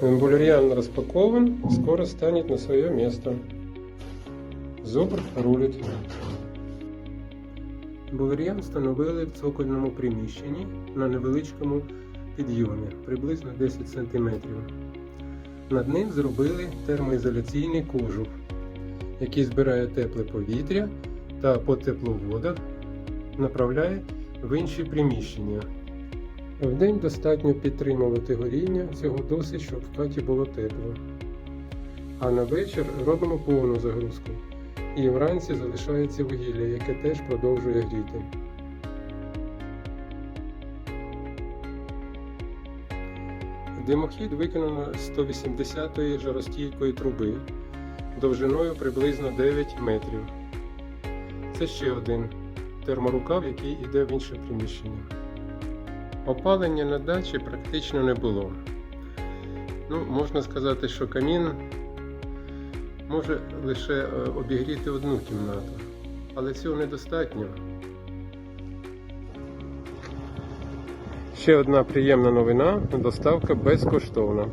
Бульярьян распакован, скоро станет на свое место. Зубр рулить. Булер'ян встановили в цокольному приміщенні на невеличкому підйомі, приблизно 10 см. Над ним зробили термоізоляційний кожух, який збирає тепле повітря та по тепловодах направляє в інші приміщення. Вдень достатньо підтримувати горіння, цього досить, щоб в хаті було тепло. А на вечір робимо повну загрузку. І вранці залишається вугілля, яке теж продовжує гріти. Димохід виконано з 180-ї жаростійкої труби довжиною приблизно 9 метрів. Це ще один терморукав, який йде в інше приміщення. Опалення на дачі практично не було. Ну, можна сказати, що камін може лише е, обігріти одну кімнату, але цього недостатньо. Ще одна приємна новина доставка безкоштовна.